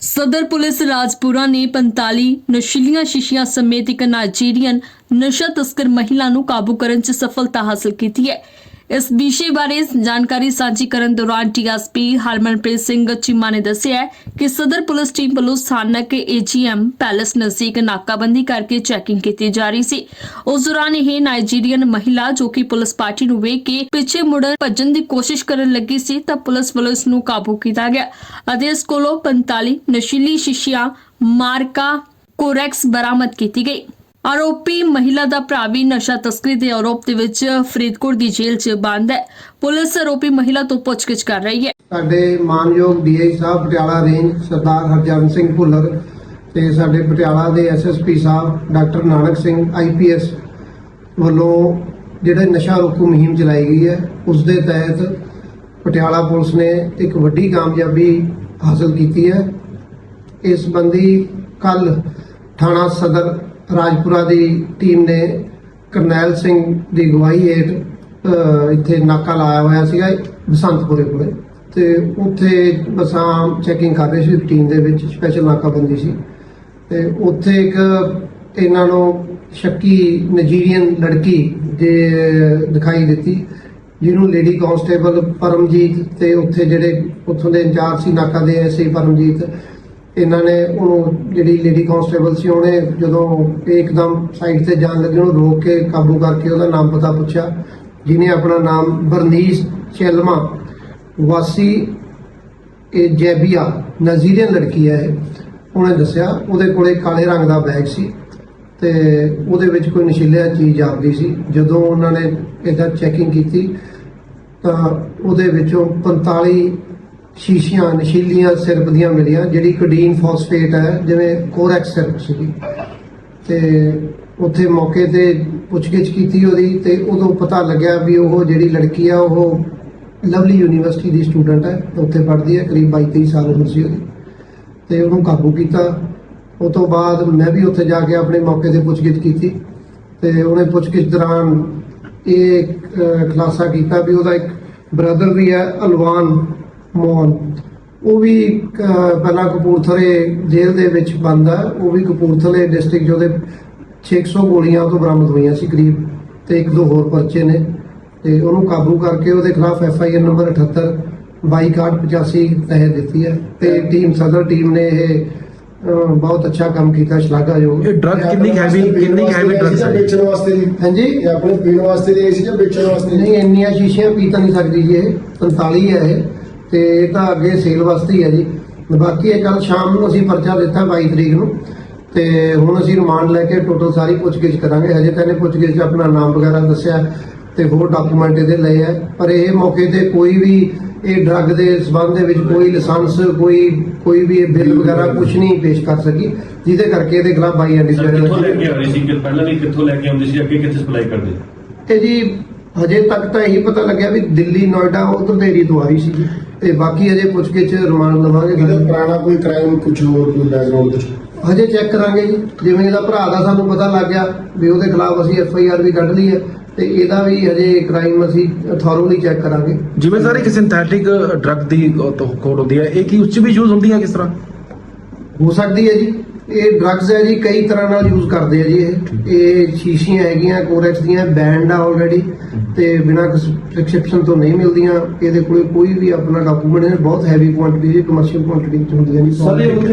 ਸਦਰ ਪੁਲਿਸ ਰਾਜਪੁਰਾ ਨੇ 45 ਨਸ਼ੀਲੀਆਂ ਸ਼ੀਸ਼ੀਆਂ ਸਮੇਤ ਇੱਕ ਨਾਈਜੀਰੀਅਨ ਨਸ਼ਾ ਤਸਕਰ ਮਹਿਲਾ ਨੂੰ ਕਾਬੂ ਕਰਨ 'ਚ ਸਫਲਤਾ ਹਾਸਲ ਕੀਤੀ ਹੈ। ਇਸ ਵਿਸ਼ੇ ਬਾਰੇ ਜਾਣਕਾਰੀ ਸਾਂਝੀ ਕਰਨ ਦੌਰਾਨ ਟੀਐਸਪੀ ਹਰਮਨਪ੍ਰੀਤ ਸਿੰਘ ਚੀਮਾ ਨੇ ਦੱਸਿਆ ਕਿ ਸਦਰ ਪੁਲਿਸ ਟੀਮ ਵੱਲੋਂ ਸਥਾਨਕ ਏਜੀਐਮ ਪੈਲਸ ਨਜ਼ਦੀਕ ਨਾਕਾਬੰਦੀ ਕਰਕੇ ਚੈਕਿੰਗ ਕੀਤੀ ਜਾ ਰਹੀ ਸੀ। ਉਸ ਦੌਰਾਨ ਇਹ ਨਾਈਜੀਰੀਅਨ ਮਹਿਲਾ ਜੋ ਕਿ ਪੁਲਿਸ ਪਾਰਟੀ ਨੂੰ ਵੇਖ ਕੇ ਪਿੱਛੇ ਮੁੜਨ ਭੱਜਣ ਦੀ ਕੋਸ਼ਿਸ਼ ਕਰਨ ਲੱਗੀ ਸੀ, ਤਾਂ ਪੁਲਿਸ ਵੱਲੋਂ ਇਸ ਨੂੰ ਕਾਬੂ ਕੀਤਾ ਗਿਆ ਅਤੇ ਇਸ ਕੋਲੋਂ 45 ਨਸ਼ੀਲੀ ਸ਼ੀਸ਼ੀਆਂ ਮਾਰਕਾ ਕੋਰੈਕਸ ਬਰਾਮਦ ਕੀਤੀ ਗਈ। ਆਰੋਪੀ ਮਹਿਲਾ ਦਾ ਭਰਾ ਵੀ ਨਸ਼ਾ ਤਸਕਰੀ ਦੇ ਆਰੋਪ ਦੇ ਵਿੱਚ ਫਰੀਦਕੋਟ ਦੀ ਜੇਲ੍ਹ 'ਚ ਬੰਦ ਹੈ। ਪੁਲਿਸ ਆਰੋਪੀ ਮਹਿਲਾ ਤੋਂ ਪੁੱਛਗਿੱਛ ਕਰ ਰਹੀ ਹੈ। ਸਾਡੇ ਮਾਨਯੋਗ ਡੀਆਈ ਸਾਹਿਬ ਪਟਿਆਲਾ ਰੇਂਜ ਸਰਦਾਰ ਹਰਜਨ ਸਿੰਘ ਭੁੱਲਰ ਤੇ ਸਾਡੇ ਪਟਿਆਲਾ ਦੇ ਐਸਐਸਪੀ ਸਾਹਿਬ ਡਾਕਟਰ ਨਾਨਕ ਸਿੰਘ ਆਈਪੀਐਸ ਵੱਲੋਂ ਜਿਹੜੇ ਨਸ਼ਾ ਰੋਕੂ ਮੁਹਿੰਮ ਚਲਾਈ ਗਈ ਹੈ, ਉਸ ਦੇ ਤਹਿਤ ਪਟਿਆਲਾ ਪੁਲਿਸ ਨੇ ਇੱਕ ਵੱਡੀ ਕਾਮਯਾਬੀ ਹਾਸਲ ਕੀਤੀ ਹੈ। ਇਸ ਸੰਬੰਧੀ ਕੱਲ ਥਾਣਾ ਸਦਰ ਰਾਜਪੁਰਾ ਦੀ ਟੀਮ ਨੇ ਕਰਨੈਲ ਸਿੰਘ ਦੀ ਗਵਾਹੀ ਹੇਠ ਇੱਥੇ ਨਾਕਾ ਲਾਇਆ ਹੋਇਆ ਸੀਗਾ ਬਸੰਤਪੁਰੇ ਕੋਲੇ। ਤੇ ਉੱਥੇ ਬਸਾਂ ਚੈਕਿੰਗ ਕਰ ਰਹੇ ਸੀ ਰੂਟੀਨ ਦੇ ਵਿੱਚ ਸਪੈਸ਼ਲ ਨਾਕਾਬੰਦੀ ਸੀ। ਤੇ ਉੱਥੇ ਇੱਕ ਇਹਨਾਂ ਨੂੰ ਸ਼ੱਕੀ ਨਜੀਰੀਅਨ ਲੜਕੀ ਦੇ ਦਿਖਾਈ ਦਿੱਤੀ, ਜਿਹਨੂੰ ਲੇਡੀ ਕਾਂਸਟੇਬਲ ਪਰਮਜੀਤ ਤੇ ਉੱਥੇ ਜਿਹੜੇ ਉੱਥੋਂ ਦੇ ਇੰਚਾਰਜ ਸੀ ਨਾਕਾ ਦੇ ਐਸਏ ਪਰਮਜੀਤ ਇਹਨਾਂ ਨੇ ਉਹਨੂੰ ਜਿਹੜੀ ਲੇਡੀ ਕਾਂਸਟੇਬਲ ਸੀ, ਉਹਨੇ ਜਦੋਂ ਇਹ ਇੱਕਦਮ ਸਾਈਡ ਤੇ ਜਾਣ ਲੱਗੀ, ਉਹਨੂੰ ਰੋਕ ਕੇ ਕਾਬੂ ਕਰਕੇ ਉਹਦਾ ਨਾਮ ਪਤਾ ਪੁੱਛਿਆ, ਜਿਹਨੇ ਆਪਣਾ ਨਾਮ ਬਰਨੀਸ ਚੈਲਮਾ ਵਾਸੀ ਇਹ ਜੈਬੀਆ ਨਜ਼ੀਰੀਅਨ ਲੜਕੀ ਹੈ ਉਹਨੇ ਦੱਸਿਆ, ਉਹਦੇ ਕੋਲੇ ਕਾਲੇ ਰੰਗ ਦਾ ਬੈਗ ਸੀ ਤੇ ਉਹਦੇ ਵਿੱਚ ਕੋਈ ਨਸ਼ੀਲਾ ਚੀਜ਼ ਜਾਪਦੀ ਸੀ। ਜਦੋਂ ਉਹਨਾਂ ਨੇ ਇਹਦਾ ਚੈਕਿੰਗ ਕੀਤੀ, ਤਾਂ ਉਹਦੇ ਵਿੱਚੋਂ 45 ਸ਼ੀਸ਼ੀਆਂ ਨਸ਼ੀਲੀਆਂ ਸਿਰਪ ਦੀਆਂ ਮਿਲੀਆਂ ਜਿਹੜੀ ਕੋਡੀਨ ਫਾਸਫੇਟ ਹੈ ਜਿਵੇਂ ਕੋਰੈਕਸ ਸਿਰਪ ਸੀਗੀ। ਤੇ ਉੱਥੇ ਮੌਕੇ ਤੇ ਪੁੱਛਗਿੱਛ ਕੀਤੀ ਉਹਦੀ ਤੇ ਉਦੋਂ ਪਤਾ ਲੱਗਿਆ ਵੀ ਉਹ ਜਿਹੜੀ ਲੜਕੀ ਆ ਉਹ ਲਵਲੀ ਯੂਨੀਵਰਸਿਟੀ ਦੀ ਸਟੂਡੈਂਟ ਹੈ ਉੱਥੇ ਪੜ੍ਹਦੀ ਹੈ ਕਰੀਬ 22 23 ਸਾਲ ਉਮਰ ਸੀ ਉਹਦੀ। ਤੇ ਉਹਨੂੰ ਕਾਬੂ ਕੀਤਾ। ਉਹ ਤੋਂ ਬਾਅਦ ਮੈਂ ਵੀ ਉੱਥੇ ਜਾ ਕੇ ਆਪਣੇ ਮੌਕੇ ਤੇ ਪੁੱਛਗਿੱਛ ਕੀਤੀ। ਤੇ ਉਹਨੇ ਪੁੱਛਗਿੱਛ ਦੌਰਾਨ ਇਹ ਅਹ, ਖੁਲਾਸਾ ਕੀਤਾ ਵੀ ਉਹਦਾ ਇੱਕ ਬ੍ਰਦਰ ਵੀ ਹੈ ਅਲਵਾਨ। ਮੋਹਨ। ਉਹ ਵੀ ਪਹਿਲਾਂ ਕਪੂਰਥਲੇ ਜੇਲ੍ਹ ਦੇ ਵਿੱਚ ਬੰਦ ਹੈ ਉਹ ਵੀ ਕਪੂਰਥਲੇ ਡਿਸਟ੍ਰਿਕਟ ਜਿਹਦੇ 600 ਗੋਲੀਆਂ ਉਹ ਤੋਂ ਬਰਾਮਦ ਹੋਈਆਂ ਸੀ ਕਰੀਬ ਤੇ ਇੱਕ ਦੋ ਹੋਰ ਪਰਚੇ ਨੇ। ਤੇ ਉਹਨੂੰ ਕਾਬੂ ਕਰਕੇ ਉਹਦੇ ਖਿਲਾਫ ਐਫ ਆਈ ਆਰ ਨੰਬਰ 78 2285 ਤਹਿ ਦਿੱਤੀ ਹੈ ਤੇ ਟੀਮ ਸਦਰ ਟੀਮ ਨੇ ਇਹ ਬਹੁਤ ਅੱਛਾ ਕੰਮ ਕੀਤਾ ਸ਼ਲਾਘਾਯੋਗ। ਇਹ ਡਰਗ ਕਿੰਨੀ ਹੈਵੀ ਕਿੰਨੀ ਹੈਵੀ ਡਰਗਸ ਹੈ ਵੇਚਣ ਵਾਸਤੇ ਜੀ ਹਾਂਜੀ। ਇਹ ਆਪਣੇ ਪੀਣ ਵਾਸਤੇ ਦੀ ਸੀ ਜਾਂ ਵੇਚਣ ਵਾਸਤੇ? ਨਹੀਂ ਇੰਨੀਆਂ ਸ਼ੀਸ਼ੀਆਂ ਪੀ ਤਾਂ ਨਹੀਂ ਸਕਦੀ ਜੀ ਇਹ। 45 ਹੈ ਇਹ। ਤੇ ਇਹ ਤਾਂ ਅੱਗੇ ਸੇਲ ਵਾਸਤੇ ਹੀ ਹੈ ਜੀ। ਬਾਕੀ ਇਹ ਕੱਲ ਸ਼ਾਮ ਨੂੰ ਅਸੀਂ ਪਰਚਾ ਦਿੱਤਾ 22 ਤਰੀਕ ਨੂੰ। ਤੇ ਹੁਣ ਅਸੀਂ ਰਿਮਾਂਡ ਲੈ ਕੇ ਟੋਟਲ ਸਾਰੀ ਪੁੱਛਗਿੱਛ ਕਰਾਂਗੇ। ਹਜੇ ਤਾਂ ਇਹਨੇ ਪੁੱਛਗਿੱਛ 'ਚ ਆਪਣਾ ਨਾਮ ਵਗੈਰਾ ਦੱਸਿਆ ਤੇ ਹੋਰ ਡਾਕੂਮੈਂਟ ਇਹਦੇ ਲਏ ਆ। ਪਰ ਇਹ ਮੌਕੇ ਤੇ ਕੋਈ ਵੀ ਇਹ ਡਰੱਗ ਦੇ ਸਬੰਧ ਦੇ ਵਿੱਚ ਕੋਈ ਲਾਇਸੈਂਸ ਕੋਈ ਕੋਈ ਵੀ ਬਿੱਲ ਵਗੈਰਾ ਕੁਝ ਨਹੀਂ ਪੇਸ਼ ਕਰ ਸਕੀ। ਜਿਹਦੇ ਕਰਕੇ ਇਹਦੇ ਖਿਲਾਫ ਬਾਈ ਸਰ ਐਂਟੀਸਪੇਰਲ ਕਿੱਥੋਂ ਲੈ ਕੇ ਆ ਰਹੀ ਸੀ? ਕਿ ਪਹਿਲਾਂ ਵੀ ਕਿੱਥੋਂ ਲੈ ਕੇ ਆਉਂਦੇ ਸੀ? ਅੱਗੇ ਕਿੱਥੇ ਸਪਲਾਈ ਕਰਦੇ? ਤੇ ਜੀ ਹਜੇ ਤੱਕ ਤਾਂ ਇਹੀ ਪਤਾ ਲੱਗਿਆ ਵੀ ਦਿੱਲੀ ਨੋਇਡਾ ਉਧਰ ਦੇ ਏਰੀਆ ਤੋਂ ਆ ਰਹੀ ਸੀ ਤੇ ਬਾਕੀ ਹਜੇ ਪੁੱਛ ਕੇ ਚ ਰਿਮਾਂਡ ਲਵਾਂਗੇ। ਇਹਦਾ ਪੁਰਾਣਾ ਕੋਈ ਕ੍ਰਾਈਮ ਕੁਝ ਹੋਰ ਕੋਈ ਬੈਕਗ੍ਰਾਉਂਡ ਕੁਝ ਹਜੇ ਚੈੱਕ ਕਰਾਂਗੇ ਜੀ। ਜਿਵੇਂ ਇਹਦਾ ਭਰਾ ਦਾ ਸਾਨੂੰ ਪਤਾ ਲੱਗ ਗਿਆ ਵੀ ਉਹਦੇ ਖਿਲਾਫ ਅਸੀਂ ਐਫ ਆਈ ਆਰ ਵੀ ਕੱਢ ਲਈ ਹੈ ਤੇ ਇਹਦਾ ਵੀ ਹਜੇ ਕ੍ਰਾਈਮ ਅਸੀਂ ਥੋਰੋਲੀ ਚੈੱਕ ਕਰਾਂਗੇ। ਜਿਵੇਂ ਸਰ ਇੱਕ ਸਿੰਥੈਟਿਕ ਡਰਗ ਦੀ ਕੋਡ ਹੁੰਦੀ ਹੈ। ਇਹ ਕੀ ਉਸ ਚ ਵੀ ਯੂਜ਼ ਹੁੰਦੀ ਹੈ ਕਿਸ ਤਰ੍ਹਾਂ? ਹੋ ਸਕਦੀ ਹੈ ਜੀ। ਇਹ ਡਰੱਗਸ ਹੈ ਜੀ, ਕਈ ਤਰ੍ਹਾਂ ਨਾਲ ਯੂਜ਼ ਕਰਦੇ ਆ ਜੀ ਇਹ। ਇਹ ਸ਼ੀਸ਼ੀਆਂ ਹੈਗੀਆਂ ਕੋਰੈਕਸ ਦੀਆਂ ਬੈਂਡ ਆ ਆਲਰੇਡੀ ਤੇ ਬਿਨਾਂ ਪ੍ਰੈਸਕ੍ਰਿਪਸ਼ਨ ਤੋਂ ਨਹੀਂ ਮਿਲਦੀਆਂ। ਇਹਦੇ ਕੋਲੇ ਕੋਈ ਵੀ ਆਪਣਾ ਡਾਕੂਮੈਂਟ ਨਹੀਂ ਬਹੁਤ ਹੈਵੀ ਕੁਆਂਟੀਟੀ ਜੀ ਕਮਰਸ਼ੀਅਲ ਕੁਆਂਟੀਟੀ ਚ ਹੁੰਦੀਆਂ ਜੀ।